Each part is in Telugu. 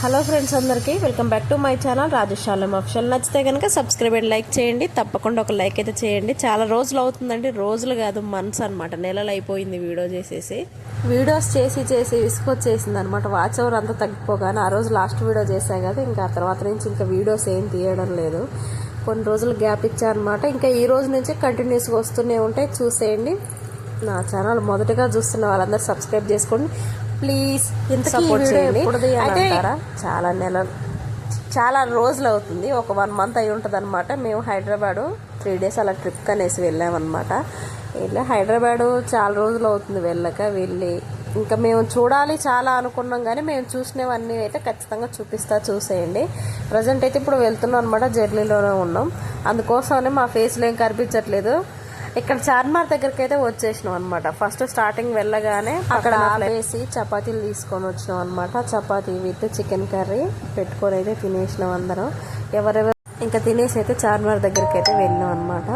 హలో ఫ్రెండ్స్ అందరికీ welcome back to my channel Rajashalam official నచ్చితే కనుక సబ్స్క్రైబ్ అండ్ లైక్ చేయండి. తప్పకుండా ఒక లైక్ అయితే చేయండి. చాలా రోజులు అవుతుందండి. రోజులు కాదు మంత్స్ అనమాట నెలలు అయిపోయింది వీడియో చేసేసి. వీడియోస్ చేసి చేసి విసుకొచ్చేసింది అనమాట వాచ్ అవర్ అంతా తగ్గిపోగానే ఆ రోజు లాస్ట్ వీడియో చేశాను కదా ఇంకా ఆ తర్వాత నుంచి ఇంకా వీడియోస్ ఏం తీయడం లేదు. కొన్ని రోజులు గ్యాప్ ఇచ్చారనమాట ఇంకా ఈ రోజు నుంచి కంటిన్యూస్గా వస్తూనే ఉంటాయి చూసేయండి. నా ఛానల్ మొదటగా చూస్తున్న వాళ్ళందరూ సబ్స్క్రైబ్ చేసుకోండి. ప్లీజ్ ఇంత సపోర్ట్ చేయండి. అయితే చాలా నెలలు చాలా రోజులు అవుతుంది ఒక వన్ మంత్ అయి ఉంటుంది అనమాట మేము హైదరాబాదు త్రీ డేస్ అలా ట్రిప్ అనేసి వెళ్ళామన్నమాట. వెళ్ళి హైదరాబాదు చాలా రోజులు అవుతుంది వెళ్ళక వెళ్ళి. ఇంకా మేము చూడాలి చాలా అనుకున్నాం కానీ మేము చూసినవన్నీ అయితే ఖచ్చితంగా చూపిస్తా చూసేయండి. ప్రజెంట్ అయితే ఇప్పుడు వెళ్తున్నాం అనమాట జర్నీలోనే ఉన్నాం. అందుకోసమనే మా ఫేస్లో ఏం కనిపించట్లేదు. ఇక్కడ చార్మార్ దగ్గరికి అయితే వచ్చేసినాం అనమాట ఫస్ట్ స్టార్టింగ్ వెళ్ళగానే అక్కడ ఆపేసి చపాతీలు తీసుకొని వచ్చినాం అనమాట చపాతీ విత్ చికెన్ కర్రీ పెట్టుకొని అయితే తినేసినాం అందరం. ఎవరెవరు ఇంకా తినేసి అయితే చార్మార్ దగ్గరికి అయితే వెళ్ళినాం అనమాట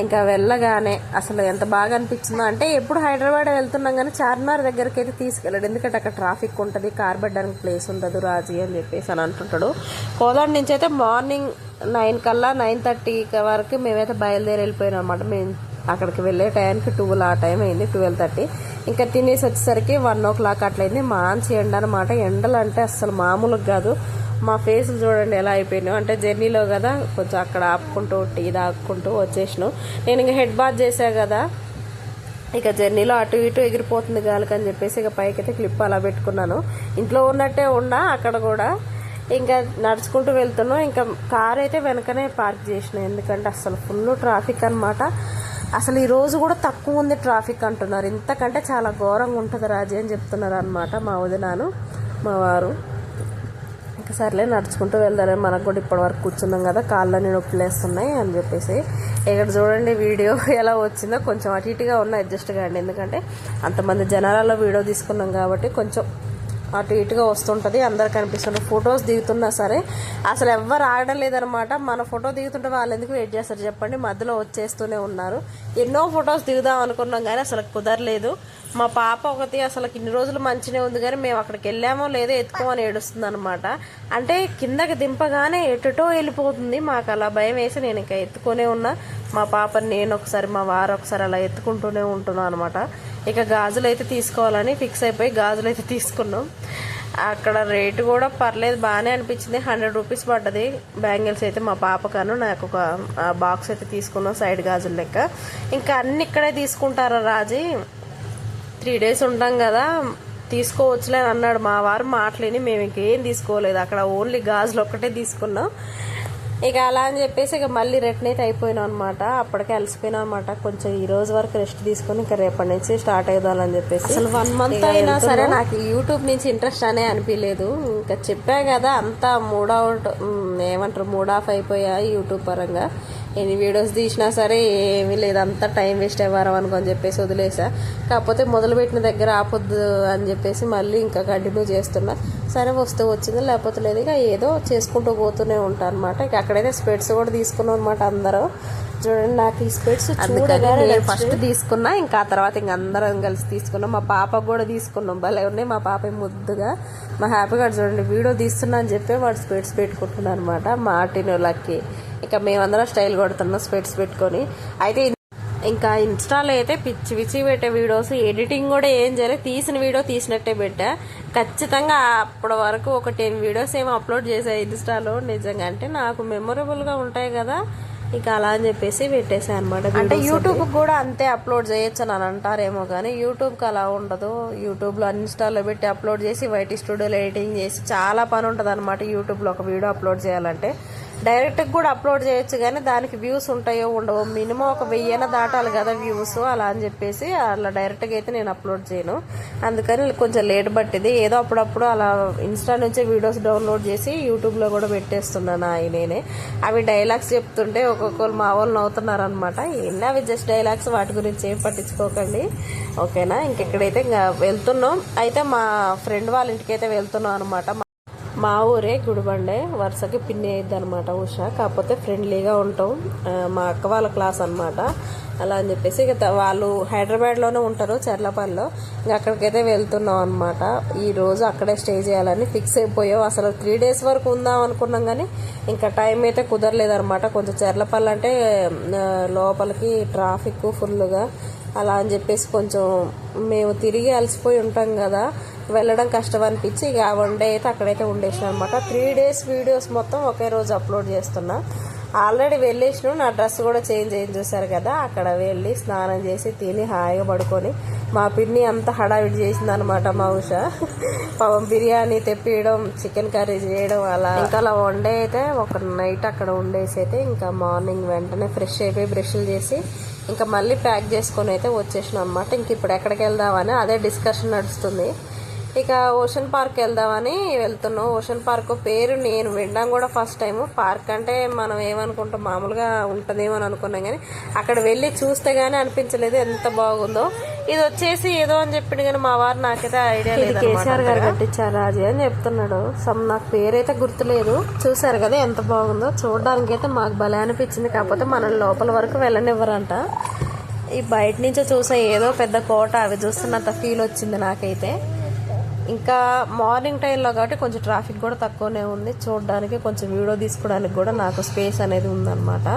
ఇంకా వెళ్ళగానే అసలు ఎంత బాగా అనిపించిందో అంటే ఎప్పుడు హైదరాబాద్ వెళ్తున్నాం కానీ చార్మార్ దగ్గరికి అయితే తీసుకెళ్ళాడు. ఎందుకంటే అక్కడ ట్రాఫిక్ ఉంటుంది కార్ పెట్టడానికి ప్లేస్ ఉండదు రాజీ అని చెప్పేసి అని అంటుంటాడు. కోదాడు నుంచి అయితే మార్నింగ్ నైన్ కల్లా నైన్ థర్టీ వరకు మేమైతే బయలుదేరి వెళ్ళిపోయినాం అనమాట మేము అక్కడికి వెళ్ళే టైంకి ట్వెల్వ్ ఆ టైం అయింది ట్వెల్వ్ థర్టీ. ఇంకా తినేసి వచ్చేసరికి వన్ ఓ క్లాక్ అట్లయింది. మంచి ఎండ అనమాట ఎండలు అంటే అసలు మామూలుగా కాదు. మా ఫేసులు చూడండి ఎలా అయిపోయినాయి. అంటే జర్నీలో కదా కొంచెం అక్కడ ఆపుకుంటూ టీ తాక్కుంటూ వచ్చేసినాం. నేను ఇంకా హెడ్ బాత్ చేసా కదా. ఇక జర్నీలో అటు ఇటు ఎగిరిపోతుంది గాలికని చెప్పేసి ఇక పైకైతే క్లిప్ అలా పెట్టుకున్నాను. ఇంట్లో ఉన్నట్టే ఉన్నా అక్కడ కూడా. ఇంకా నడుచుకుంటూ వెళ్తున్నాం. ఇంకా కార్ అయితే వెనకనే పార్క్ చేసిన. ఎందుకంటే అసలు ఫుల్ ట్రాఫిక్ అనమాట అసలు ఈరోజు కూడా తక్కువ ఉంది ట్రాఫిక్ అంటున్నారు. ఇంతకంటే చాలా ఘోరంగా ఉంటుంది రాజీ అని చెప్తున్నారు అనమాట మా వదినాను మా వారు. ఇంకా సర్లే నడుచుకుంటూ వెళ్దాం మనకు కూడా ఇప్పటివరకు కూర్చున్నాం కదా కాళ్ళని నొప్పులేస్తున్నాయి అని చెప్పేసి. ఇక్కడ చూడండి వీడియో ఎలా వచ్చిందో. కొంచెం అటు ఇటుగా ఉన్న అడ్జస్ట్ కాండి. ఎందుకంటే అంతమంది జనాలలో వీడియో తీసుకున్నాం కాబట్టి కొంచెం అటు ఇటుగా వస్తుంటుంది అందరు కనిపిస్తుంటారు ఫొటోస్ దిగుతున్నా సరే అసలు ఎవ్వరు ఆగడం లేదనమాట. మన ఫోటో దిగుతుంటే వాళ్ళు ఎందుకు వెయిట్ చేస్తారు చెప్పండి. మధ్యలో వచ్చేస్తూనే ఉన్నారు. ఎన్నో ఫొటోస్ దిగుదాం అనుకున్నాం కానీ అసలు కుదరలేదు. మా పాప ఒకటి అసలు ఇన్ని రోజులు మంచినే ఉంది కానీ మేము అక్కడికి వెళ్ళామో లేదో ఎత్తుకోమని ఏడుస్తుంది అనమాట అంటే కిందకి దింపగానే ఎటుటో వెళ్ళిపోతుంది. మాకు అలా భయం వేసి నేను ఇంకా ఎత్తుకునే ఉన్నా. మా పాపని నేను ఒకసారి మా వారు ఒకసారి అలా ఎత్తుకుంటూనే ఉంటున్నాను అనమాట ఇక గాజులు అయితే తీసుకోవాలని ఫిక్స్ అయిపోయి గాజులు అయితే తీసుకున్నాం. అక్కడ రేటు కూడా పర్లేదు బాగానే అనిపించింది. హండ్రెడ్ రూపీస్ పడ్డది. బ్యాంగిల్స్ అయితే మా పాపకను నాకు ఒక బాక్స్ అయితే తీసుకున్నాం సైడ్ గాజులు లెక్క. ఇంకా అన్ని ఇక్కడే తీసుకుంటారా రాజీ? త్రీ డేస్ ఉంటాం కదా తీసుకోవచ్చులే అని అన్నాడు మా వారు. మాటలేని మేము ఇంకేం తీసుకోలేదు. అక్కడ ఓన్లీ గాజులు ఒక్కటే తీసుకున్నాం. ఇక అలా అని చెప్పేసి ఇక మళ్ళీ అయితే అయిపోయినాం అనమాట అప్పటికే అలసిపోయినాం అనమాట కొంచెం ఈ రోజు వరకు రెస్ట్ తీసుకొని ఇంకా రేపటి నుంచి స్టార్ట్ అవుదామని చెప్పేసి అసలు వన్ మంత్ అయినా సరే నాకు యూట్యూబ్ నుంచి ఇంట్రెస్ట్ అనే అనిపించలేదు. ఇంకా చెప్పా కదా అంతా మూడ్ అవుట్ ఏమంటారు మూడ్ ఆఫ్ అయిపోయా యూట్యూబ్ పరంగా. ఎన్ని వీడియోస్ తీసినా సరే ఏమీ లేదు. అంతా టైం వేస్ట్ అయ్యారు అనుకొని చెప్పేసి వదిలేసా. కాకపోతే మొదలుపెట్టిన దగ్గర ఆపొద్దు అని చెప్పేసి మళ్ళీ ఇంకా కంటిన్యూ చేస్తున్నా. సరే వస్తూ వచ్చింది. లేకపోతే లేదు ఇక ఏదో చేసుకుంటూ పోతూనే ఉంటాను అనమాట ఇక అక్కడైతే స్పెట్స్ కూడా తీసుకున్నాం అనమాట అందరూ. చూడండి నాకు ఈ స్పెట్స్ చూడగానే ఫస్ట్ తీసుకున్నా ఇంకా ఆ తర్వాత ఇంక అందరం కలిసి తీసుకున్నాం. మా పాపకు కూడా తీసుకున్నాం. భలే ఉన్నాయి. మా పాప ముద్దుగా మా హ్యాపీగా చూడండి వీడియో తీస్తున్నా అని చెప్పి వాడు స్పెట్స్ పెట్టుకుంటున్నాను అనమాట మార్టిన్ లక్కి. ఇక మేమందరం స్టైల్ కొడుతున్నాం స్పెట్స్ పెట్టుకొని. అయితే ఇంకా ఇన్స్టాలో అయితే పిచ్చి పిచ్చి పెట్టే వీడియోస్ ఎడిటింగ్ కూడా ఏం చేయలేదు తీసిన వీడియో తీసినట్టే పెట్టా. ఖచ్చితంగా అప్పటి వరకు ఒక టెన్ వీడియోస్ ఏమో అప్లోడ్ చేసా ఇన్స్టాలో. నిజంగా అంటే నాకు మెమొరబుల్గా ఉంటాయి కదా. ఇక అలా అని చెప్పేసి పెట్టేసా అనమాట అంటే యూట్యూబ్ కూడా అంతే అప్లోడ్ చేయొచ్చు అని అంటారేమో కానీ యూట్యూబ్కి అలా ఉండదు. యూట్యూబ్లో ఇన్స్టాలో పెట్టి అప్లోడ్ చేసి వైటీ స్టూడియోలో ఎడిటింగ్ చేసి చాలా పని ఉంటుంది అనమాట యూట్యూబ్లో ఒక వీడియో అప్లోడ్ చేయాలంటే. డైరెక్ట్గా కూడా అప్లోడ్ చేయొచ్చు కానీ దానికి వ్యూస్ ఉంటాయో ఉండవో మినిమం ఒక వెయ్యిన దాటాలి కదా వ్యూస్ అలా అని చెప్పేసి అలా డైరెక్ట్గా అయితే నేను అప్లోడ్ చేయను. అందుకని కొంచెం లేట్ పట్టింది. ఏదో అప్పుడప్పుడు అలా ఇన్స్టా నుంచే వీడియోస్ డౌన్లోడ్ చేసి యూట్యూబ్లో కూడా పెట్టేస్తున్నాను అవి నేనే అవి డైలాగ్స్ చెప్తుంటే ఒక్కొక్కరు మా వాళ్ళు అవుతున్నారు అనమాట ఎన్ని అవి జస్ట్ డైలాగ్స్? వాటి గురించి ఏం పట్టించుకోకండి. ఓకేనా? ఇంకెక్కడైతే ఇంకా వెళ్తున్నాం. అయితే మా ఫ్రెండ్ వాళ్ళ ఇంటికి అయితే వెళ్తున్నాం అనమాట మా ఊరే గుడిబండే. వరుసకి పిన్ని అయ్యిద్ది అనమాట ఉష. కాకపోతే ఫ్రెండ్లీగా ఉంటాం. మా అక్క వాళ్ళ క్లాస్ అనమాట అలా అని చెప్పేసి ఇక వాళ్ళు హైదరాబాద్లోనే ఉంటారు చెర్లపల్లిలో. ఇంకా అక్కడికైతే వెళ్తున్నాం అనమాట ఈరోజు అక్కడే స్టే చేయాలని ఫిక్స్ అయిపోయాం. అసలు త్రీ డేస్ వరకు ఉందాం అనుకున్నాం కానీ ఇంకా టైం అయితే కుదరలేదనమాట కొంచెం చెర్లపల్లి అంటే లోపలికి ట్రాఫిక్ ఫుల్గా అలా అని చెప్పేసి కొంచెం మేము తిరిగి అలసిపోయి ఉంటాం కదా వెళ్ళడం కష్టం అనిపించి ఇక ఆ వన్ డే అయితే అక్కడైతే ఉండేసిన అనమాట త్రీ డేస్ వీడియోస్ మొత్తం ఒకే రోజు అప్లోడ్ చేస్తున్నా. ఆల్రెడీ వెళ్ళేసిన నా డ్రెస్ కూడా చేంజ్ అయింది చూసారు కదా అక్కడ వెళ్ళి స్నానం చేసి తిని హాయిగా పడుకొని మా పిన్ని అంత హడావిడి చేసింది అనమాట మా ఉష. పాపం బిర్యానీ తెప్పియడం చికెన్ కర్రీ చేయడం అలా. ఇంకా అలా వన్ డే అయితే ఒక నైట్ అక్కడ ఉండేసి అయితే ఇంకా మార్నింగ్ వెంటనే ఫ్రెష్ అయిపోయి బ్రష్లు చేసి ఇంకా మళ్ళీ ప్యాక్ చేసుకొని అయితే వచ్చేసినాం అనమాట ఇంక ఇప్పుడు ఎక్కడికి వెళ్దామని అదే డిస్కషన్ నడుస్తుంది. ఇక ఓషన్ పార్క్ వెళ్దామని వెళ్తున్నాం. ఓషన్ పార్క్ పేరు నేను వినడం కూడా ఫస్ట్ టైం పార్క్ అంటే మనం ఏమనుకుంటాం? మామూలుగా ఉంటుందేమో అని అనుకున్నాం కానీ అక్కడ వెళ్ళి చూస్తే గానీ అనిపించలేదు ఎంత బాగుందో. ఇది వచ్చేసి ఏదో అని చెప్పిండు కానీ మా వారు నాకైతే ఐడియా లేదు కేసీఆర్ గారు కట్టించారు రాజీ అని చెప్తున్నాడు. సమ్ నాకు పేరైతే గుర్తులేదు. చూసారు కదా ఎంత బాగుందో. చూడడానికి అయితే మాకు భలే అనిపించింది. కాకపోతే మన లోపల వరకు వెళ్ళనివ్వరంట. ఈ బయట నుంచి చూసే ఏదో పెద్ద కోట అవి చూస్తున్నంత ఫీల్ వచ్చింది నాకైతే. ఇంకా మార్నింగ్ టైంలో కాబట్టి కొంచెం ట్రాఫిక్ కూడా తక్కువనే ఉంది. చూడడానికి కొంచెం వీడియో తీసుకోవడానికి కూడా నాకు స్పేస్ అనేది ఉందన్నమాట.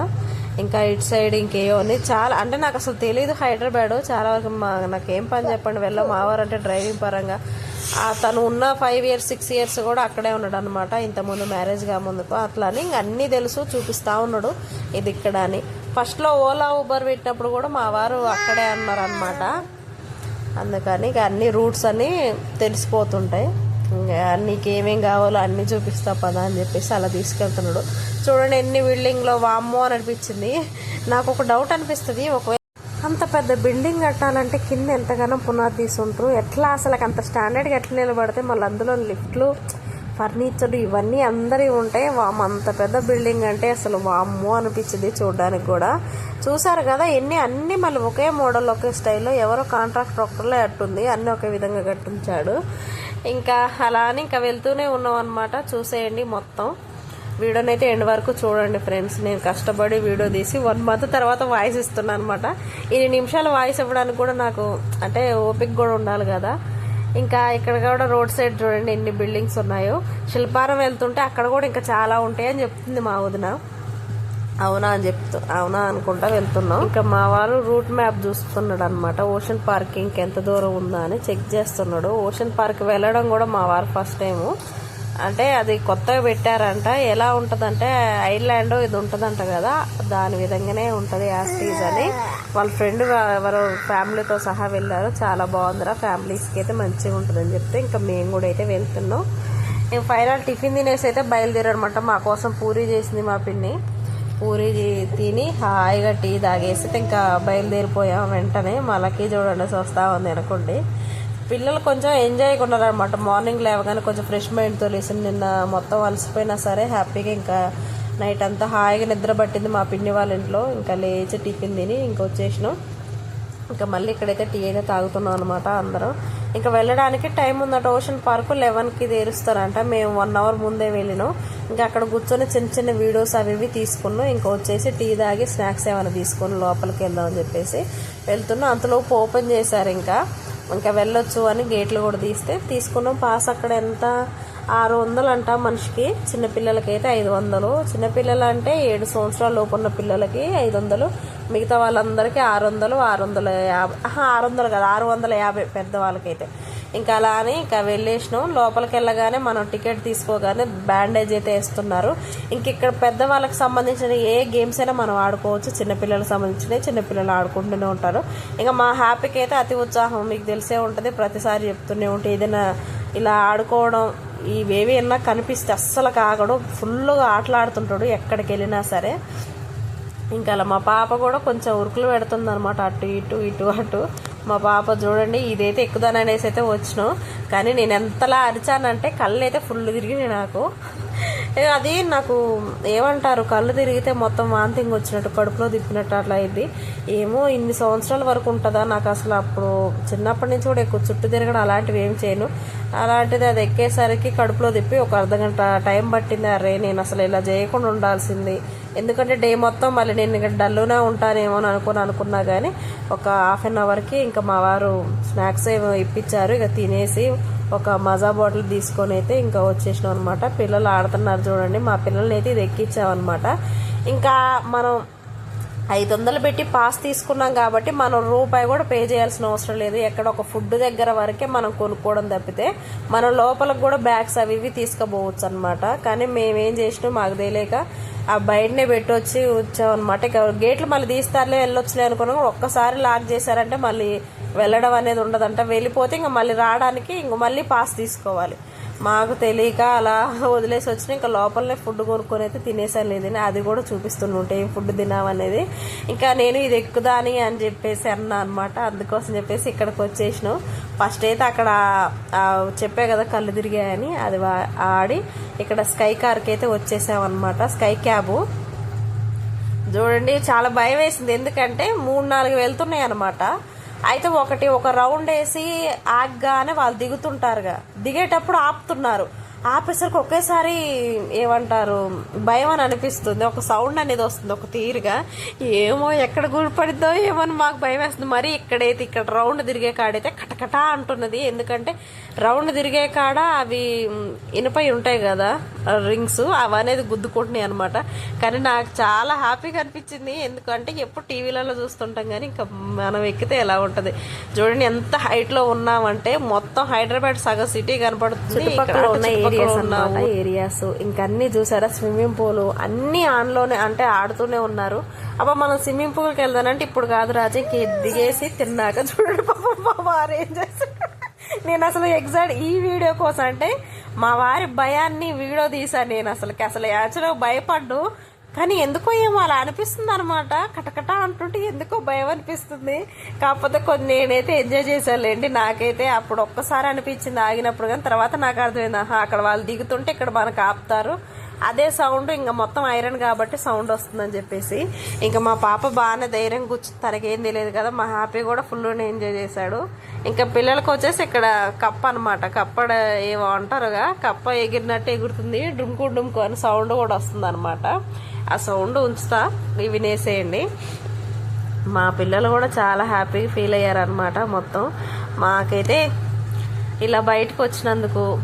ఇంకా ఇటు సైడ్ ఇంకేయో ఉంది చాలా అంటే నాకు అసలు తెలియదు హైదరాబాద్. చాలా వరకు మా నాకేం పని చెప్పండి. వెళ్ళ. మావారంటే డ్రైవింగ్ పరంగా. తను ఉన్న ఫైవ్ ఇయర్స్ సిక్స్ ఇయర్స్ కూడా అక్కడే ఉన్నాడు అనమాట ఇంతకుముందు మ్యారేజ్గా ముందుకు అట్లా అని ఇంక అన్నీ తెలుసు చూపిస్తా ఉన్నాడు. ఇది ఇక్కడ అని. ఫస్ట్లో ఓలా ఊబర్ పెట్టినప్పుడు కూడా మా వారు అక్కడే అన్నారు అనమాట అందుకని ఇక అన్ని రూట్స్ అన్ని తెలిసిపోతుంటాయి. ఇంకా నీకు ఏమేం కావాలో అన్నీ చూపిస్తా పదా అని చెప్పేసి అలా తీసుకెళ్తున్నాడు. చూడండి ఎన్ని బిల్డింగ్లో వామ్మో అని అనిపించింది. నాకు ఒక డౌట్ అనిపిస్తుంది. ఒకవేళ అంత పెద్ద బిల్డింగ్ కట్టాలంటే కింద ఎంతగానో పునాది తీసుంటారు. ఎట్లా అసలు అంత స్టాండర్డ్గా ఎట్లా నిలబడితే మళ్ళీ అందులో లిఫ్ట్లు ఫర్నిచర్ ఇవన్నీ అందరి ఉంటాయి. వామ్ అంత పెద్ద బిల్డింగ్ అంటే అసలు వామ్మో అనిపించింది చూడడానికి కూడా. చూసారు కదా ఎన్ని అన్ని మళ్ళీ ఒకే మోడల్ ఒకే స్టైల్లో ఎవరో కాంట్రాక్ట్ ఒక్కళ్ళే అట్టుంది అన్నీ ఒకే విధంగా కట్టించాడు. ఇంకా అలా అని ఇంకా వెళ్తూనే ఉన్నాం అనమాట చూసేయండి మొత్తం. వీడియోని అయితే ఎండ్ వరకు చూడండి ఫ్రెండ్స్. నేను కష్టపడి వీడియో తీసి వన్ మంత్ తర్వాత వాయిస్ ఇస్తున్నాను అనమాట ఇన్ని నిమిషాలు వాయిస్ ఇవ్వడానికి కూడా నాకు అంటే ఓపిక కూడా ఉండాలి కదా. ఇంకా ఇక్కడ కూడా రోడ్ సైడ్ చూడండి ఎన్ని బిల్డింగ్స్ ఉన్నాయో. శిల్పారం వెళ్తుంటే అక్కడ కూడా ఇంకా చాలా ఉంటాయి అని చెప్తుంది మా వదిన. అవునా అని చెప్తూ అవునా అనుకుంటా వెళ్తున్నాం. ఇంకా మా వారు రూట్ మ్యాప్ చూస్తున్నాడు అనమాట ఓషన్ పార్క్ ఇంకెంత దూరం ఉందా అని చెక్ చేస్తున్నాడు. ఓషన్ పార్క్ వెళ్ళడం కూడా మా వారు ఫస్ట్ టైము. అంటే అది కొత్తగా పెట్టారంట. ఎలా ఉంటదంటే ఐలాండ్ ఇది ఉంటదంట కదా దాని విధంగానే ఉంటది యాస్టీజ్ అని. వాళ్ళ ఫ్రెండ్ ఎవరు ఫ్యామిలీతో సహా వెళ్ళారు. చాలా బాగుందిరా ఫ్యామిలీస్కి అయితే మంచిగా ఉంటుందని చెప్తే ఇంకా మేము కూడా అయితే వెళ్తున్నాం. మేము ఫైనల్ టిఫిన్ తినేసి అయితే బయలుదేరనమాట మా కోసం పూరి చేసింది మా పిన్ని. పూరి తిని హాయిగా టీ తాగేసి ఇంకా బయలుదేరిపోయాం వెంటనే. మా లక్కీ చూడండి వస్తా ఉంది అనుకోండి. పిల్లలు కొంచెం ఎంజాయ్ ఉన్నారనమాట అనమాట మార్నింగ్ లేవగానే కొంచెం ఫ్రెష్ మైండ్తో లేసి నిన్న మొత్తం అలసిపోయినా సరే హ్యాపీగా ఇంకా నైట్ అంతా హాయిగా నిద్ర పట్టింది మా పిన్ని వాళ్ళ ఇంట్లో. ఇంకా లేచి టిఫిన్ తిని ఇంకా వచ్చేసినాం. ఇంకా మళ్ళీ ఇక్కడైతే టీ అయితే తాగుతున్నాం అనమాట అందరం. ఇంకా వెళ్ళడానికి టైం ఉందట. ఓషన్ పార్క్ లెవెన్కి తీరుస్తారంట మేము వన్ అవర్ ముందే వెళ్ళినాం. ఇంకా అక్కడ కూర్చొని చిన్న చిన్న వీడియోస్ అవి ఇవి తీసుకున్నాం. ఇంకా వచ్చేసి టీ తాగి స్నాక్స్ ఏమైనా తీసుకొని లోపలికి వెళ్దామని చెప్పేసి వెళ్తున్నాం. అంతలోపు ఓపెన్ చేశారు ఇంకా. ఇంకా వెళ్ళొచ్చు అని గేట్లు కూడా తీస్తే తీసుకున్నాం. పాస్ అక్కడ ఎంత? ఆరు వందలు అంట మనిషికి. చిన్నపిల్లలకి అయితే ఐదు వందలు. చిన్నపిల్లలు అంటే ఏడు సంవత్సరాల లోపు ఉన్న పిల్లలకి ఐదు వందలు. మిగతా వాళ్ళందరికీ ఆరు వందలు ఆరు వందల యాభై ఆరు వందలు కదా ఆరు వందల యాభై పెద్ద వాళ్ళకైతే. ఇంకా అలా అని ఇంకా వెళ్ళేసినాం. లోపలికి వెళ్ళగానే మనం టికెట్ తీసుకోగానే బ్యాండేజ్ అయితే వేస్తున్నారు. ఇంక ఇక్కడ పెద్దవాళ్ళకి సంబంధించిన ఏ గేమ్స్ అయినా మనం ఆడుకోవచ్చు. చిన్నపిల్లలకు సంబంధించినవి చిన్నపిల్లలు ఆడుకుంటూనే ఉంటారు. ఇంకా మా హ్యాపీకి అయితే అతి ఉత్సాహం. మీకు తెలిసే ఉంటుంది ప్రతిసారి చెప్తూనే ఉంటే ఏదైనా ఇలా ఆడుకోవడం ఇవేవి ఎన్నా కనిపిస్తే అస్సలు కాగడు ఫుల్గా ఆటలాడుతుంటాడు ఎక్కడికి వెళ్ళినా సరే. ఇంకా అలా మా పాప కూడా కొంచెం ఉరుకులు పెడుతుంది అనమాట అటు ఇటు ఇటు అటు. మా పాప చూడండి ఇదైతే ఎక్కుదాననేసి అయితే వచ్చినాం. కానీ నేను ఎంతలా అరిచానంటే కళ్ళు అయితే ఫుల్ తిరిగినాయి నాకు. అది నాకు ఏమంటారు కళ్ళు తిరిగితే మొత్తం వాంతింగ్ వచ్చినట్టు కడుపులో తిప్పినట్టు అట్లా అయింది. ఏమో ఇన్ని సంవత్సరాల వరకు ఉంటుందా? నాకు అసలు అప్పుడు చిన్నప్పటి నుంచి కూడా ఎక్కువ చుట్టూ తిరగడం అలాంటివి ఏం చేయను. అలాంటిది అది ఎక్కేసరికి కడుపులో తిప్పి ఒక అర్ధ గంట టైం పట్టింది. అరే నేను అసలు ఇలా చేయకుండా ఉండాల్సింది. ఎందుకంటే డే మొత్తం మళ్ళీ నేను ఇక్కడ డల్లునే ఉంటానేమో అని అనుకుని అనుకున్నా కానీ ఒక హాఫ్ అన్ అవర్కి ఇంకా మా వారు స్నాక్స్ ఏమో ఇప్పించారు. ఇక తినేసి ఒక మజా బాటిల్ తీసుకొని అయితే ఇంకా వచ్చేసినాం అనమాట పిల్లలు ఆడుతున్నారు చూడండి. మా పిల్లల్ని అయితే ఇది ఎక్కించామన్నమాట ఇంకా మనం ఐదు వందలు పెట్టి పాస్ తీసుకున్నాం కాబట్టి మనం రూపాయి కూడా పే చేయాల్సిన అవసరం లేదు. ఎక్కడ ఒక ఫుడ్ దగ్గర వరకే మనం కొనుక్కోవడం తప్పితే మనం లోపలికి కూడా బ్యాగ్స్ అవి ఇవి తీసుకుపోవచ్చు అనమాట కానీ మేమేం చేసినాం మాకు తెలియక ఆ బయటనే పెట్టొచ్చి వచ్చామన్నమాట. ఇక గేట్లు మళ్ళీ తీస్తారులే వెళ్ళొచ్చులే అనుకున్నాం. ఒక్కసారి లాక్ చేశారంటే మళ్ళీ వెళ్ళడం అనేది ఉండదంట. వెళ్ళిపోతే ఇంకా మళ్ళీ రావడానికి ఇంక మళ్ళీ పాస్ తీసుకోవాలి. మాకు తెలియక అలా వదిలేసి వచ్చిన ఇంకా లోపలనే ఫుడ్ కొనుక్కొని అయితే తినేసాను లేదని అది కూడా చూపిస్తుంటే ఏం ఫుడ్ తినామనేది ఇంకా నేను ఇది ఎక్కుదాని అని చెప్పేసి అన్నా అనమాట అందుకోసం చెప్పేసి ఇక్కడికి వచ్చేసినాం. ఫస్ట్ అయితే అక్కడ చెప్పే కదా కళ్ళు తిరిగాయని అది ఆడి ఇక్కడ స్కై కార్కి అయితే వచ్చేసామన్నమాట స్కై క్యాబు చూడండి చాలా భయం వేసింది. ఎందుకంటే మూడు నాలుగు వెళ్తున్నాయి అనమాట అయితే ఒకటి ఒక రౌండ్ వేసి ఆగ్గానే వాళ్ళు దిగుతుంటారుగా. దిగేటప్పుడు ఆపుతున్నారు. ఆపేసరికి ఒకేసారి ఏమంటారు భయం అని అనిపిస్తుంది. ఒక సౌండ్ అనేది వస్తుంది ఒక తీరుగా. ఏమో ఎక్కడ గురిపడిద్దో ఏమో మాకు భయం వేస్తుంది. మరి ఇక్కడైతే ఇక్కడ రౌండ్ తిరిగే కాడైతే కటకటా అంటున్నది. ఎందుకంటే రౌండ్ తిరిగే కాడ అవి ఇనుపై ఉంటాయి కదా రింగ్స్ అవి అనేది గుద్దుకుంటున్నాయి అనమాట కానీ నాకు చాలా హ్యాపీగా అనిపించింది. ఎందుకంటే ఎప్పుడు టీవీలలో చూస్తుంటాం కానీ ఇంకా మనం ఎక్కితే ఎలా ఉంటుంది. చూడండి ఎంత హైట్లో ఉన్నామంటే మొత్తం హైదరాబాద్ సగం సిటీ కనపడుతుంది. చుట్టుపక్కల ఉన్న ఏరియాస్ అన్నమాట ఏరియాస్ ఇంకా అన్ని చూసారా? స్విమ్మింగ్ పూల్ అన్ని ఆన్లోనే అంటే ఆడుతూనే ఉన్నారు. అబ్బా మనం స్విమ్మింగ్ పూల్కి వెళ్దానంటే ఇప్పుడు కాదు రాజు ఇంక దిగేసి తిన్నాక చూడండి పాపం మా వారు ఏం చేస్తారు. నేను అసలు ఎగ్జాక్ట్ ఈ వీడియో కోసం అంటే మా వారి భయాన్ని వీడియో తీసాను నేను అసలు అసలు యాక్చువల్గా భయపడ్డు. కానీ ఎందుకో ఏమో అలా అనిపిస్తుంది అనమాట కటకట అంటుంటే ఎందుకో భయం అనిపిస్తుంది. కాకపోతే కొన్ని నేనైతే ఎంజాయ్ చేశానులేండి. నాకైతే అప్పుడు ఒక్కసారి అనిపించింది ఆగినప్పుడు కానీ తర్వాత నాకు అర్థమైంది ఆహా అక్కడ వాళ్ళు దిగుతుంటే ఇక్కడ మనకు ఆపుతారు. అదే సౌండ్ ఇంకా మొత్తం ఐరన్ కాబట్టి సౌండ్ వస్తుందని చెప్పేసి. ఇంకా మా పాప బాగానే ధైర్యం కూర్చు తనకేం తెలియదు కదా మా హ్యాపీ కూడా ఫుల్ ఎంజాయ్ చేశాడు. ఇంకా పిల్లలకి వచ్చేసి ఇక్కడ కప్ప అనమాట కప్పడ ఏమో అంటారుగా. కప్ప ఎగిరినట్టు ఎగురుతుంది. డుమ్కు డుమ్కు అని సౌండ్ కూడా వస్తుంది అనమాట ఆ సౌండ్ ఉంచుతా. ఇవి వినేసేయండి. మా పిల్లలు కూడా చాలా హ్యాపీగా ఫీల్ అయ్యారనమాట మొత్తం. మాకైతే ఇలా బయటకు వచ్చినందుకు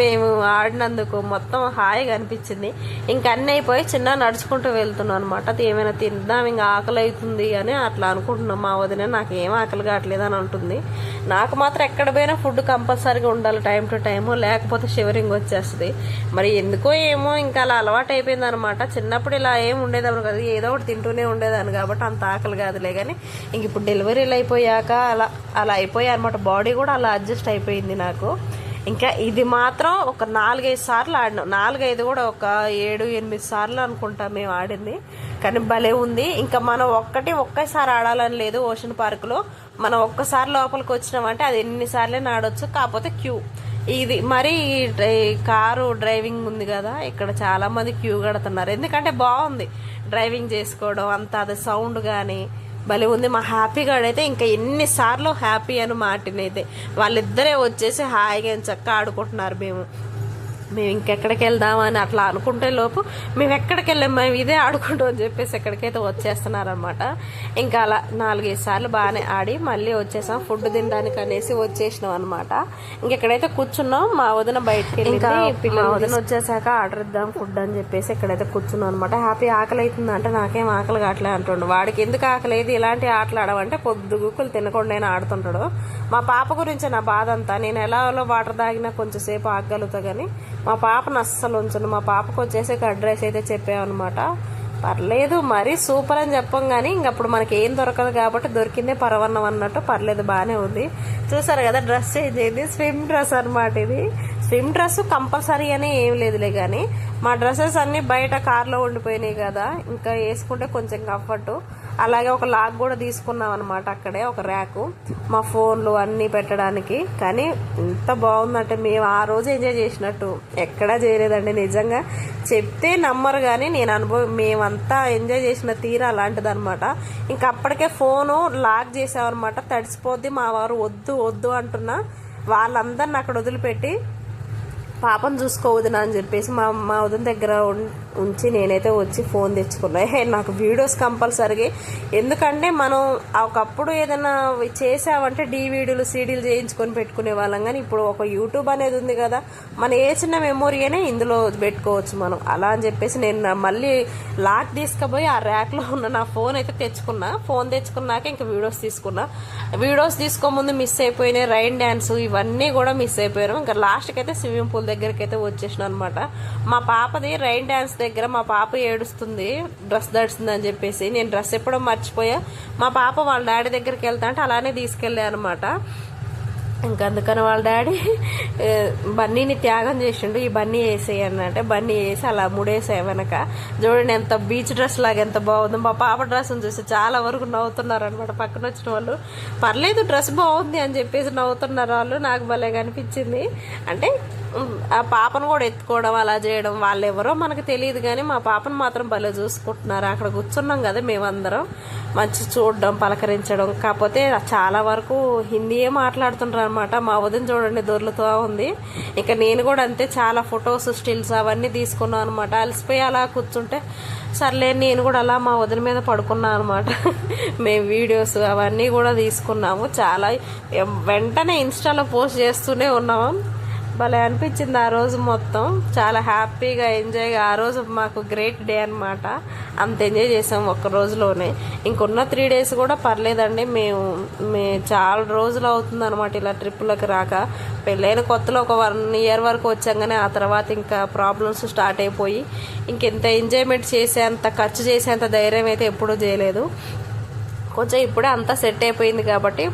మేము ఆడినందుకు మొత్తం హాయిగా అనిపించింది. ఇంకా అన్నీ అయిపోయి చిన్న నడుచుకుంటూ వెళ్తున్నాం అనమాట అది ఏమైనా తిందాం ఇంకా ఆకలి అవుతుంది అని అట్లా అనుకుంటున్నాం. మా వదిన నాకు ఏం ఆకలి కావట్లేదు అని అంటుంది. నాకు మాత్రం ఎక్కడ పోయినా ఫుడ్ కంపల్సరీగా ఉండాలి టైం టు టైం లేకపోతే షివరింగ్ వచ్చేస్తుంది. మరి ఎందుకో ఏమో ఇంకా అలా అలవాటు అయిపోయింది అనమాట చిన్నప్పుడు ఇలా ఏం ఉండేదాన్ని కదా. ఏదో ఒకటి తింటూనే ఉండేదాన్ని కాబట్టి అంత ఆకలి కాదులే కానీ ఇంక ఇప్పుడు డెలివరీలు అయిపోయాక అలా అలా అయిపోయాయి అనమాట బాడీ కూడా అలా అడ్జస్ట్ అయిపోయింది నాకు. ఇంకా ఇది మాత్రం ఒక నాలుగైదు సార్లు ఆడినాం. నాలుగైదు కూడా ఒక ఏడు ఎనిమిది సార్లు అనుకుంటా మేము ఆడింది. కానీ భలే ఉంది. ఇంకా మనం ఒక్కటి ఒక్కసారి ఆడాలని లేదు ఓషన్ పార్కులో మనం ఒక్కసారి లోపలికి వచ్చినామంటే అది ఎన్నిసార్లు ఆడొచ్చు. కాకపోతే క్యూ. ఇది మరి ఈ కారు డ్రైవింగ్ ఉంది కదా ఇక్కడ చాలామంది క్యూ కడుతున్నారు. ఎందుకంటే బాగుంది. డ్రైవింగ్ చేసుకోవడం అంత అది సౌండ్ కానీ భలే ఉంది. మా హ్యాపీ గాడు అయితే ఇంకా ఎన్నిసార్లు హ్యాపీ అని మాటినైతే. వాళ్ళిద్దరే వచ్చేసి హాయిగా చక్కగా ఆడుకుంటున్నారు మేము. మేము ఇంకెక్కడికి వెళ్దామని అట్లా అనుకుంటే లోపు మేము ఎక్కడికి వెళ్ళాం మేము ఇదే ఆడుకుంటాం అని చెప్పేసి ఎక్కడికైతే వచ్చేస్తున్నారనమాట ఇంకా అలా నాలుగైదు సార్లు బాగానే ఆడి మళ్ళీ వచ్చేసాం ఫుడ్ తినడానికి అనేసి వచ్చేసినాం అనమాట ఇంకెక్కడైతే కూర్చున్నాం మా వదిన బయటకి ఇంకా మా వదిన వచ్చేసాక ఆర్డర్ ఇద్దాం ఫుడ్ అని చెప్పేసి ఇక్కడైతే కూర్చున్నాం అనమాట హ్యాపీ ఆకలి అవుతుంది అంటే నాకేం ఆకలి కావట్లే అంటుండు. వాడికి ఎందుకు ఆకలి అయింది ఇలాంటి ఆటలు ఆడమంటే పొద్దుగుకులు తినకుండా ఆడుతుంటాడు. మా పాప గురించి నా బాధ అంతా. నేను ఎలా వాటర్ తాగినా కొంచెం సేపు ఆగలుగుతా కానీ మా పాపను అస్సలు ఉంచను. మా పాపకు వచ్చేసి అడ్రస్ అయితే చెప్పామన్నమాట. పర్లేదు మరీ సూపర్ అని చెప్పం కానీ ఇంక అప్పుడు మనకి ఏం దొరకదు కాబట్టి దొరికిందే పరవన్నం అన్నట్టు పర్లేదు బాగానే ఉంది. చూసారు కదా డ్రెస్ చేంజ్ అయింది స్విమ్ డ్రెస్ అనమాట ఇది. స్విమ్ డ్రెస్ కంపల్సరీ అని ఏం లేదులే కానీ మా డ్రెస్సెస్ అన్నీ బయట కార్లో ఉండిపోయినాయి కదా. ఇంకా వేసుకుంటే కొంచెం కంఫర్టు అలాగే ఒక లాక్ కూడా తీసుకున్నాం అనమాట అక్కడే ఒక ర్యాకు మా ఫోన్లు అన్నీ పెట్టడానికి. కానీ ఎంత బాగుందంటే మేము ఆ రోజు ఎంజాయ్ చేసినట్టు. ఎక్కడా చేయలేదండి. నిజంగా చెప్తే నమ్మరు కానీ నేను అనుభవం మేమంతా ఎంజాయ్ చేసిన తీర అలాంటిది అనమాట ఇంకా అప్పటికే ఫోను లాక్ చేసామన్నమాట. తడిసిపోద్ది మా వారు వద్దు వద్దు అంటున్నా వాళ్ళందరిని అక్కడ వదిలిపెట్టి పాపను చూసుకోవద్దు అని చెప్పేసి మా మా వదిన దగ్గర ఉం- ఉంచి నేనైతే వచ్చి ఫోన్ తెచ్చుకున్నా. నాకు వీడియోస్ కంపల్సరీగా. ఎందుకంటే మనం ఒకప్పుడు ఏదైనా చేసామంటే డీవీడీలు సీడీలు చేయించుకొని పెట్టుకునే వాళ్ళం. కానీ ఇప్పుడు ఒక యూట్యూబ్ అనేది ఉంది కదా. మన ఏ చిన్న మెమొరీ అయినా ఇందులో పెట్టుకోవచ్చు మనం. అలా అని చెప్పేసి నేను మళ్ళీ లాక్ తీసుకుపోయి ఆ ర్యాక్లో ఉన్న నా ఫోన్ అయితే తెచ్చుకున్నా. ఫోన్ తెచ్చుకున్నాక ఇంకా వీడియోస్ తీసుకున్నా. వీడియోస్ తీసుకోముందు మిస్ అయిపోయినాయి. రైన్ డ్యాన్స్ ఇవన్నీ కూడా మిస్ అయిపోయారు. ఇంకా లాస్ట్కి అయితే స్విమ్మింగ్ పూల్ దగ్గరికి అయితే వచ్చేసిన అనమాట మా పాపది రైన్ డ్యాన్స్ దగ్గర మా పాప ఏడుస్తుంది డ్రెస్ దడిస్తుంది అని చెప్పేసి. నేను డ్రెస్ ఎప్పుడో మర్చిపోయా. మా పాప వాళ్ళ డాడీ దగ్గరికి వెళ్తా అంటే అలానే తీసుకెళ్ళా అనమాట ఇంకా అందుకని వాళ్ళ డాడీ బన్నీని త్యాగం చేసిండు. ఈ బన్నీ వేసేయని అంటే బన్నీ వేసి అలా ముడేసాయి వెనక. చూడండి ఎంత బీచ్ డ్రెస్ లాగా ఎంత బాగుంది. మా పాప డ్రెస్ చూసి చాలా వరకు నవ్వుతున్నారు అనమాట పక్కన వచ్చిన వాళ్ళు పర్లేదు డ్రెస్ బాగుంది అని చెప్పేసి నవ్వుతున్నారు వాళ్ళు. నాకు భలేగా అనిపించింది. అంటే ఆ పాపను కూడా ఎత్తుకోవడం అలా చేయడం వాళ్ళు ఎవరో మనకు తెలియదు కానీ మా పాపను మాత్రం భలే చూసుకుంటున్నారు. అక్కడ కూర్చున్నాం కదా మేమందరం. మంచి చూడడం పలకరించడం. కాకపోతే చాలా వరకు హిందీయే మాట్లాడుతుంటారు అనమాట మా వదిన చూడండి దొర్లుతూ ఉంది. ఇంకా నేను కూడా అంతే చాలా ఫొటోస్ స్టిల్స్ అవన్నీ తీసుకున్నాను అనమాట అలసిపోయి అలా కూర్చుంటే సర్లే నేను కూడా అలా మా వదిన మీద పడుకున్నాను అనమాట మేము వీడియోస్ అవన్నీ కూడా తీసుకున్నాము. చాలా వెంటనే ఇన్స్టాలో పోస్ట్ చేస్తూనే ఉన్నాము భలే అనిపించింది ఆ రోజు మొత్తం. చాలా హ్యాపీగా ఎంజాయ్గా. ఆ రోజు మాకు గ్రేట్ డే అనమాట అంత ఎంజాయ్ చేసాం ఒక్క రోజులోనే. ఇంకున్న త్రీ డేస్ కూడా పర్లేదండి. మేము మే చాలా రోజులు అవుతుంది అనమాట ఇలా ట్రిప్పులకు రాక. పెళ్ళైన కొత్తలో ఒక వన్ ఇయర్ వరకు వచ్చాగానే ఆ తర్వాత ఇంకా ప్రాబ్లమ్స్ స్టార్ట్ అయిపోయి ఇంకెంత ఎంజాయ్మెంట్ చేసేంత ఖర్చు చేసేంత ధైర్యం అయితే ఎప్పుడూ చేయలేదు. కొంచెం ఇప్పుడే అంతా సెట్ అయిపోయింది కాబట్టి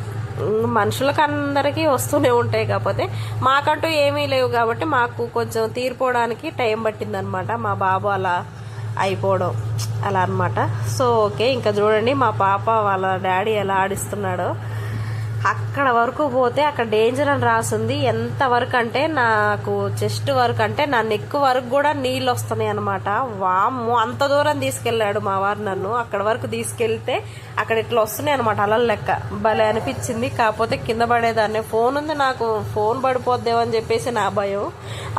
మనుషులకు అందరికీ వస్తూనే ఉంటాయి కాకపోతే మాకంటూ ఏమీ లేవు కాబట్టి మాకు కొంచెం తీరిపోవడానికి టైం పట్టిందనమాట మా బాబు అలా అయిపోవడం అలా అనమాట సో ఓకే ఇంకా చూడండి మా పాప వాళ్ళ డాడీ ఎలా ఆడిస్తున్నాడో. అక్కడ వరకు పోతే అక్కడ డేంజర్ అని రాసింది. ఎంత వరకు అంటే నాకు చెస్ట్ వరకు అంటే నా నెక్ వరకు కూడా నీళ్ళు వస్తున్నాయి అనమాట వాము అంత దూరం తీసుకెళ్ళాడు మా వారు నన్ను. అక్కడ వరకు తీసుకెళ్తే అక్కడ ఇట్లా వస్తున్నాయి అనమాట అలల లెక్క. భలే అనిపించింది. కాకపోతే కింద పడేదాన్ని. ఫోన్ ఉంది నాకు. ఫోన్ పడిపోద్దేమో అని చెప్పేసి నా భయం.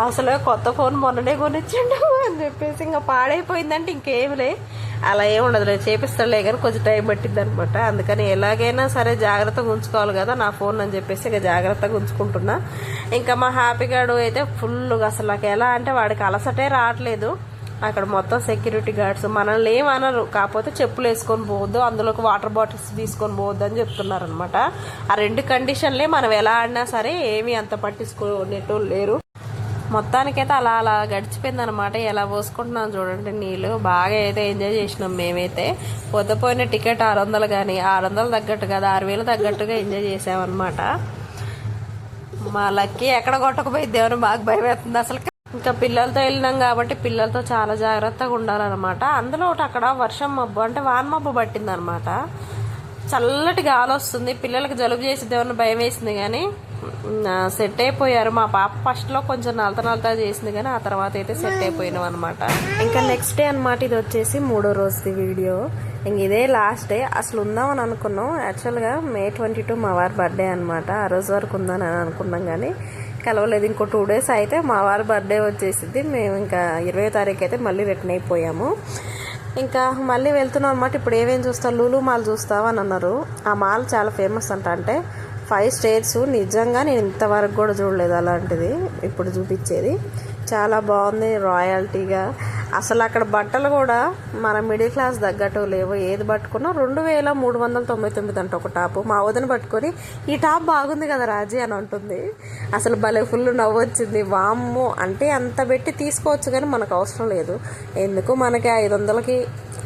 అసలు కొత్త ఫోన్ మొన్ననే కొనిచ్చిండు అని చెప్పేసి ఇంకా పాడైపోయిందంటే ఇంకేం లే. అలా ఏమి ఉండదు. లేదు చేపిస్తాడులే కానీ కొంచెం టైం పట్టింది అనమాట అందుకని ఎలాగైనా సరే జాగ్రత్తగా ఉంచుకోవాలి కదా నా ఫోన్ అని చెప్పేసి ఇక జాగ్రత్తగా ఉంచుకుంటున్నా. ఇంకా మా హ్యాపీ గార్డు అయితే ఫుల్గా అసలు నాకు ఎలా అంటే వాడికి అలసటే రావట్లేదు. అక్కడ మొత్తం సెక్యూరిటీ గార్డ్స్ మనల్ని ఏమనరు కాకపోతే చెప్పులు వేసుకొని పోవద్దు అందులోకి వాటర్ బాటిల్స్ తీసుకొని పోవద్దు అని చెప్తున్నారనమాట ఆ రెండు కండిషన్లే మనం ఎలా ఆడినా సరే ఏమీ అంత పట్టించుకునేటోళ్ళు లేరు. మొత్తానికైతే అలా అలా గడిచిపోయింది అనమాట ఎలా పోసుకుంటున్నాం చూడండి నీళ్ళు బాగా అయితే ఎంజాయ్ చేసినాం మేమైతే. పొద్దుపోయిన టికెట్ ఆరు వందలు కానీ ఆరు వందలు తగ్గట్టు కదా ఆరు వేలు తగ్గట్టుగా ఎంజాయ్ చేసామన్నమాట. మా లక్కీ ఎక్కడ కొట్టకపోయిద్దేమని బాగా భయం వేస్తుంది అసలు. ఇంకా పిల్లలతో వెళ్ళినాం కాబట్టి పిల్లలతో చాలా జాగ్రత్తగా ఉండాలన్నమాట. అందులో ఒకటి అక్కడ వర్షం మబ్బు అంటే వాన మబ్బు పట్టింది అనమాట చల్లటి గాలి వస్తుంది పిల్లలకు జలుబు చేసిద్దేమని భయం వేసింది కానీ సెట్ అయిపోయారు. మా పాప ఫస్ట్లో కొంచెం నలత నలత చేసింది కానీ ఆ తర్వాత అయితే సెట్ అయిపోయినాం అనమాట ఇంకా నెక్స్ట్ డే అనమాట ఇది వచ్చేసి మూడో రోజుది వీడియో ఇంక ఇదే లాస్ట్ డే అసలు ఉందామని అనుకున్నాం. యాక్చువల్గా మే ట్వంటీ టూ మా వారి బర్త్డే అనమాట ఆ రోజు వరకు ఉందని అని అనుకున్నాం కానీ కలవలేదు. ఇంకో టూ డేస్ అయితే మా వారి బర్త్డే వచ్చేసింది మేము ఇంకా ఇరవై తారీఖు అయితే మళ్ళీ రిటర్న్ అయిపోయాము. ఇంకా మళ్ళీ వెళ్తున్నాం అనమాట ఇప్పుడు ఏమేమి చూస్తావు? లూలు మాల్ చూస్తావు అని అన్నారు. ఆ మాల్ చాలా ఫేమస్ అంట. అంటే ఫైవ్ స్టేర్స్ నిజంగా నేను ఇంతవరకు కూడా చూడలేదు అలాంటిది. ఇప్పుడు చూపించేది. చాలా బాగుంది రాయల్టీగా. అసలు అక్కడ బట్టలు కూడా మన మిడిల్ క్లాస్ తగ్గట్టు లేవు. ఏది పట్టుకున్నా రెండు వేల మూడు వందల తొంభై తొమ్మిది అంట ఒక టాప్. మా వదిన పట్టుకొని ఈ టాప్ బాగుంది కదా రాజీ అని అంటుంది. అసలు భలే ఫుల్ నవ్వు వచ్చింది వామ్ము! అంటే అంత పెట్టి తీసుకోవచ్చు కానీ మనకు అవసరం లేదు. ఎందుకు? మనకి ఐదు వందలకి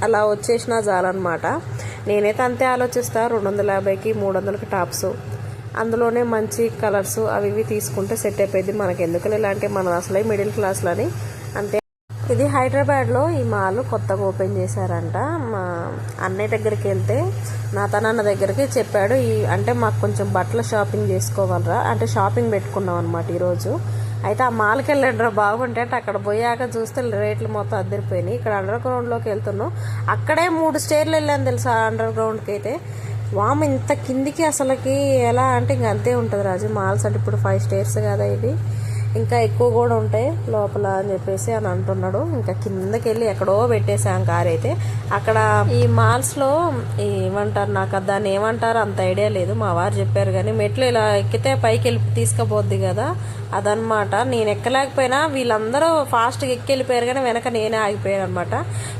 అలా వచ్చేసినా చాలన్నమాట. నేనైతే అంతే ఆలోచిస్తాను రెండు వందల యాభైకి మూడు వందలకి టాప్స్. అందులోనే మంచి కలర్స్ అవి ఇవి తీసుకుంటే సెట్ అయిపోయింది మనకి ఎందుకు ఇలాంటి మనం అసలే మిడిల్ క్లాస్లని అంతే ఇది హైదరాబాద్లో ఈ మాల్ కొత్తగా ఓపెన్ చేశారంట. మా అన్నయ్య దగ్గరికి వెళ్తే నా తనన్న దగ్గరికి చెప్పాడు ఈ అంటే మాకు కొంచెం బట్టల షాపింగ్ చేసుకోవాలరా. అంటే షాపింగ్ పెట్టుకున్నాం అనమాట ఈరోజు. అయితే ఆ మాల్కి వెళ్ళండి రా బాగుంటే అంటే అక్కడ పోయాక చూస్తే రేట్లు మొత్తం అద్దరిపోయినాయి. ఇక్కడ అండర్ గ్రౌండ్లోకి వెళ్తున్నాం. అక్కడే మూడు స్టేర్లు వెళ్ళాను తెలుసా అండర్ గ్రౌండ్కి అయితే. వామ్ ఇంత కిందికి అసలుకి ఎలా అంటే ఇంక అంతే ఉంటుంది రాజు. మాల్స్ అంటే ఇప్పుడు ఫైవ్ స్టేర్స్ కదా ఇది. ఇంకా ఎక్కువ కూడా ఉంటాయి లోపల అని చెప్పేసి అని అంటున్నాడు. ఇంకా కిందకి వెళ్ళి ఎక్కడో పెట్టేసాం కార్ అయితే. అక్కడ ఈ మాల్స్లో ఏమంటారు నాకు దాన్ని ఏమంటారు అంత ఐడియా లేదు. మా వారు చెప్పారు కానీ మెట్లు ఇలా ఎక్కితే పైకి వెళ్ళి తీసుకుపోద్ది కదా అదనమాట నేను ఎక్కలేకపోయినా వీళ్ళందరూ ఫాస్ట్గా ఎక్కి వెళ్ళిపోయారు కానీ వెనక నేనే ఆగిపోయాను అనమాట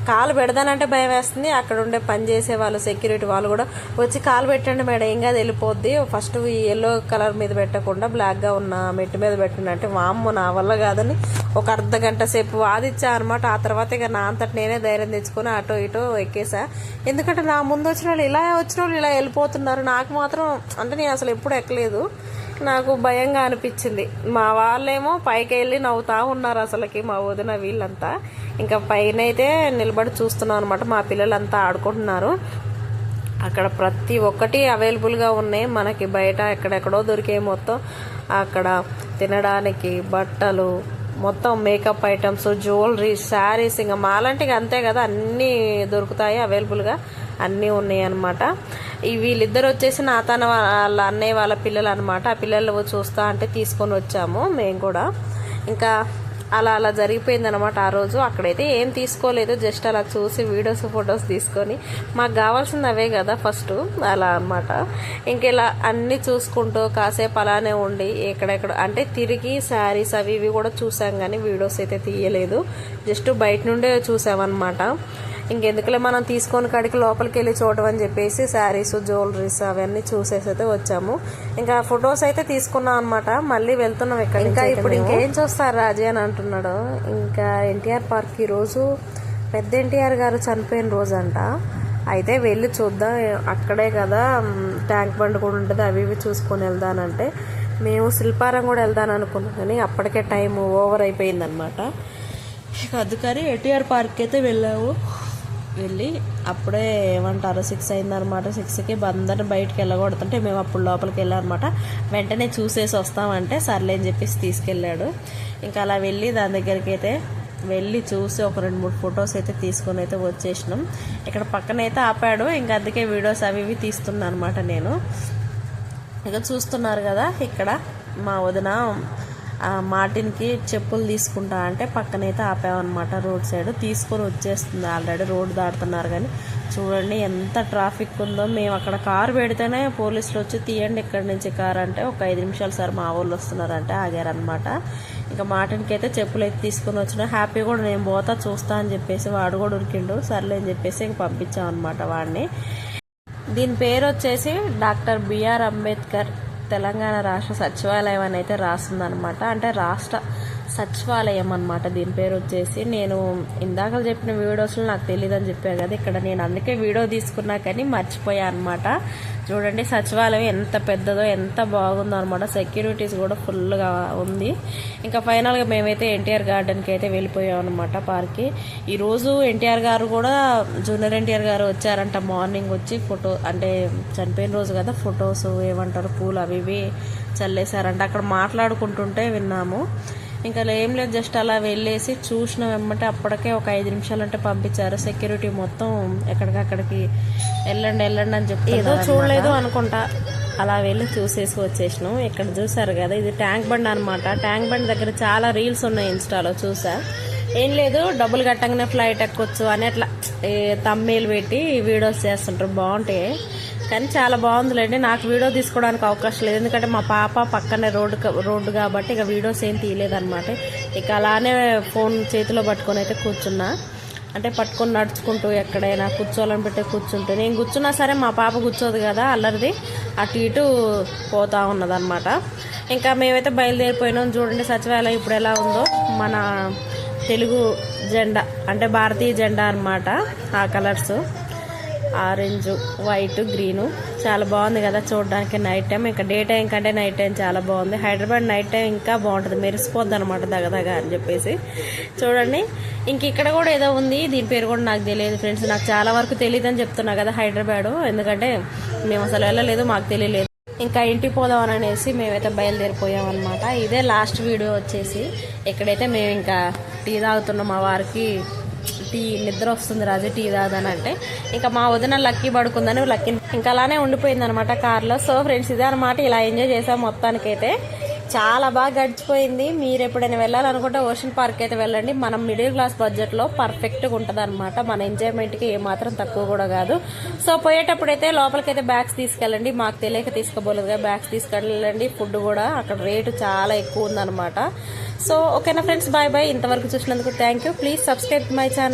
కాలు పెడదానంటే భయం వేస్తుంది. అక్కడ ఉండే పని చేసే వాళ్ళు సెక్యూరిటీ వాళ్ళు కూడా వచ్చి కాలు పెట్టండి మేడం ఏం కాదు వెళ్ళిపోద్ది. ఫస్ట్ ఈ ఎల్లో కలర్ మీద పెట్టకుండా బ్లాక్గా ఉన్న మెట్టు మీద పెట్టండి అంటే వామ్మో నా వల్ల కాదని ఒక అర్ధ గంట సేపు వాదిచ్చా అనమాట ఆ తర్వాత ఇక నా అంతటి నేనే ధైర్యం తెచ్చుకొని అటో ఇటో ఎక్కేసా. ఎందుకంటే నా ముందు వచ్చిన వాళ్ళు ఇలా వచ్చిన వాళ్ళు ఇలా వెళ్ళిపోతున్నారు. నాకు మాత్రం అంటే నేను అసలు ఎప్పుడు ఎక్కలేదు. నాకు భయంగా అనిపించింది. మా వాళ్ళేమో పైకి వెళ్ళి నవ్వుతా ఉన్నారు అసలుకి మా వదిన వీళ్ళంతా. ఇంకా పైన అయితే నిలబడి చూస్తున్నాం అనమాట మా పిల్లలంతా ఆడుకుంటున్నారు. అక్కడ ప్రతి ఒక్కటి అవైలబుల్గా ఉన్నాయి. మనకి బయట ఎక్కడెక్కడో దొరికే మొత్తం అక్కడ తినడానికి బట్టలు మొత్తం మేకప్ ఐటమ్స్ జ్యువెలరీ శారీస్ ఇంకా మాలంటే అంతే కదా. అన్నీ దొరుకుతాయి అవైలబుల్గా. అన్నీ ఉన్నాయి అనమాట వీళ్ళిద్దరు వచ్చేసి నా తన వాళ్ళ అన్నయ్య వాళ్ళ పిల్లలు అనమాట ఆ పిల్లలు చూస్తా అంటే తీసుకొని వచ్చాము మేము కూడా. ఇంకా అలా అలా జరిగిపోయింది అనమాట ఆ రోజు. అక్కడైతే ఏం తీసుకోలేదు జస్ట్ అలా చూసి వీడియోస్ ఫొటోస్ తీసుకొని మాకు కావాల్సింది అవే కదా ఫస్ట్. అలా అనమాట ఇంకెలా అన్నీ చూసుకుంటూ కాసేపు అలానే ఉండి ఎక్కడెక్కడ అంటే తిరిగి శారీస్ అవి ఇవి కూడా చూసాం కానీ వీడియోస్ అయితే తీయలేదు. జస్ట్ బయట నుండే చూసామన్నమాట. ఇంకెందుకులే మనం తీసుకొని కాడికి లోపలికి వెళ్ళి చూడడం అని చెప్పేసి శారీస్ జ్యువెలరీస్ అవన్నీ చూసేసి అయితే వచ్చాము. ఇంకా ఫొటోస్ అయితే తీసుకున్నాం అనమాట మళ్ళీ వెళ్తున్నాం ఇక్కడ ఇంకా ఇప్పుడు ఇంకేం చూస్తారు రాజీ అని అంటున్నాడు. ఇంకా ఎన్టీఆర్ పార్క్ ఈ రోజు పెద్ద ఎన్టీఆర్ గారు చనిపోయిన రోజు అంట అయితే వెళ్ళి చూద్దాం. అక్కడే కదా ట్యాంక్ బండ్ కూడా ఉంటుంది. అవి ఇవి చూసుకొని వెళ్దానంటే మేము శిల్పారం కూడా వెళ్దాం అనుకున్నాం. కానీ అప్పటికే టైం ఓవర్ అయిపోయిందనమాట అందుకని ఎన్టీఆర్ పార్క్ అయితే వెళ్ళాము. వెళ్ళి అప్పుడే ఏమంటారు సిక్స్ అయిందనమాట సిక్స్కి అందరిని బయటకు వెళ్ళకూడదంటే మేము అప్పుడు లోపలికి వెళ్ళామన్నమాట వెంటనే చూసేసి వస్తామంటే సర్లే అని చెప్పేసి తీసుకెళ్ళాడు. ఇంకా అలా వెళ్ళి దాని దగ్గరికి అయితే వెళ్ళి చూసి ఒక రెండు మూడు ఫొటోస్ అయితే తీసుకొని అయితే వచ్చేసినాం. ఇక్కడ పక్కన అయితే ఆపాడు. ఇంకా అందుకే వీడియోస్ అవి ఇవి తీస్తున్నాను అనమాట నేను. ఇక చూస్తున్నారు కదా ఇక్కడ మా వదిన మార్టిన్కి చెప్పులు తీసుకుంటా అంటే పక్కనైతే ఆపామన్నమాట రోడ్ సైడ్. తీసుకొని వచ్చేస్తుంది ఆల్రెడీ రోడ్ దాటుతున్నారు కానీ. చూడండి ఎంత ట్రాఫిక్ ఉందో. మేము అక్కడ కారు పెడితేనే పోలీసులు వచ్చి తీయండి ఇక్కడి నుంచి కారు అంటే ఒక ఐదు నిమిషాలు సార్ మా వాళ్ళు వస్తున్నారంటే ఆగారనమాట ఇంకా మార్టిన్కి అయితే చెప్పులు అయితే తీసుకొని వచ్చిన. హ్యాపీ కూడా నేను పోతా చూస్తా అని చెప్పేసి వాడు కూడా ఉరికిండు. సర్లే అని చెప్పేసి ఇంక పంపించామన్నమాట వాడిని. దీని పేరు వచ్చేసి డాక్టర్ బిఆర్ అంబేద్కర్. తెలంగాణ రాష్ట్ర సచివాలయం అని అయితే రాస్తుందనమాట అంటే రాష్ట్ర సచివాలయం అనమాట దీని పేరు వచ్చేసి నేను ఇందాక చెప్పిన వీడియోస్లో నాకు తెలియదు అని చెప్పాను కదా ఇక్కడ నేను అందుకే వీడియో తీసుకున్నా కానీ మర్చిపోయా అనమాట చూడండి సచివాలయం ఎంత పెద్దదో ఎంత బాగుందో అనమాట సెక్యూరిటీస్ కూడా ఫుల్గా ఉంది. ఇంకా ఫైనల్గా మేమైతే ఎన్టీఆర్ గార్డెన్కి అయితే వెళ్ళిపోయాం అనమాట పార్క్కి. ఈరోజు ఎన్టీఆర్ గారు కూడా జూనియర్ ఎన్టీఆర్ గారు వచ్చారంట. మార్నింగ్ వచ్చి ఫోటో అంటే చనిపోయిన రోజు కదా ఫొటోస్ ఏమంటారు పూలు అవి ఇవి చల్లేశారంట. అక్కడ మాట్లాడుకుంటుంటే విన్నాము. ఇంకా ఏం లేదు జస్ట్ అలా వెళ్ళేసి చూసిన వెంబటే అప్పటికే ఒక ఐదు నిమిషాలు అంటే పంపించారు. సెక్యూరిటీ మొత్తం ఎక్కడికక్కడికి వెళ్ళండి వెళ్ళండి అని చెప్పి ఏదో చూడలేదు అనుకుంటా. అలా వెళ్ళి చూసేసి వచ్చేసినాం. ఇక్కడ చూసారు కదా ఇది ట్యాంక్ బండ్ అనమాట ట్యాంక్ బండ్ దగ్గర చాలా రీల్స్ ఉన్నాయి ఇన్స్టాలో చూసా. ఏం లేదు డబ్బులు కట్టంగానే ఫ్లైట్ ఎక్కొచ్చు అని అట్లా తమ్మేలు పెట్టి వీడియోస్ చేస్తుంటారు. బాగుంటాయి. కానీ చాలా బాగుందిలేండి. నాకు వీడియో తీసుకోవడానికి అవకాశం లేదు. ఎందుకంటే మా పాప పక్కనే రోడ్డు రోడ్డు కాబట్టి ఇక వీడియోస్ ఏం తీయలేదన్నమాట. ఇక అలానే ఫోన్ చేతిలో పట్టుకొని అయితే కూర్చున్నా. అంటే పట్టుకొని నడుచుకుంటూ ఎక్కడైనా కూర్చోవాలని పెట్టే కూర్చుంటే. నేను కూర్చున్నా సరే మా పాప కూర్చోదు కదా అల్లరిది. అటు ఇటు పోతూ ఉన్నదన్నమాట. ఇంకా మేమైతే బయలుదేరిపోయినాం. చూడండి సచివాలయం ఇప్పుడు ఎలా ఉందో. మన తెలుగు జెండా అంటే భారతీయ జెండా అనమాట ఆ కలర్స్. Orange white green. చాలా బాగుంది కదా చూడడానికి నైట్ టైం. ఇంకా డే టైం కంటే నైట్ టైం చాలా బాగుంది. హైదరాబాద్ నైట్ టైం ఇంకా బాగుంటుంది. మెరిసిపోద్ది అనమాట దగదగ అని చెప్పేసి. చూడండి. ఇంక ఇక్కడ కూడా ఏదో ఉంది. దీని పేరు కూడా నాకు తెలియదు ఫ్రెండ్స్. నాకు చాలా వరకు తెలియదు అని చెప్తున్నా కదా హైదరాబాద్. ఎందుకంటే మేము అసలు వెళ్ళలేదు మాకు తెలియలేదు. ఇంకా ఇంటికి పోదాం అని అనేసి మేమైతే బయలుదేరిపోయాం అనమాట ఇదే లాస్ట్ వీడియో వచ్చేసి. ఎక్కడైతే మేము ఇంకా టీ తాగుతున్నాం మా వారికి. టీ నిద్ర వస్తుంది రాజు టీ తాగదని అంటే ఇంకా మా వదిన లక్కీ పడుకుందని లక్కీ ఇంకా అలానే ఉండిపోయింది అనమాట కార్లో. సో ఫ్రెండ్స్ ఇదే అనమాట ఇలా ఎంజాయ్ చేసాం మొత్తానికైతే. చాలా బాగా గడిచిపోయింది. మీరు ఎప్పుడైనా వెళ్ళాలనుకుంటే ఓషన్ పార్క్ అయితే వెళ్ళండి. మనం మిడిల్ క్లాస్ బడ్జెట్లో పర్ఫెక్ట్గా ఉంటుంది అనమాట మన ఎంజాయ్మెంట్కి ఏమాత్రం తక్కువ కూడా కాదు. సో పోయేటప్పుడు అయితే లోపలికైతే బ్యాగ్స్ తీసుకెళ్ళండి. మాకు తెలియక తీసుకోబోలేదుగా. బ్యాగ్స్ తీసుకెళ్ళండి. ఫుడ్ కూడా అక్కడ రేటు చాలా ఎక్కువ ఉందన్నమాట. సో ఓకేనా ఫ్రెండ్స్ బాయ్ బాయ్. ఇంతవరకు చూసినందుకు thank you. Please subscribe my channel.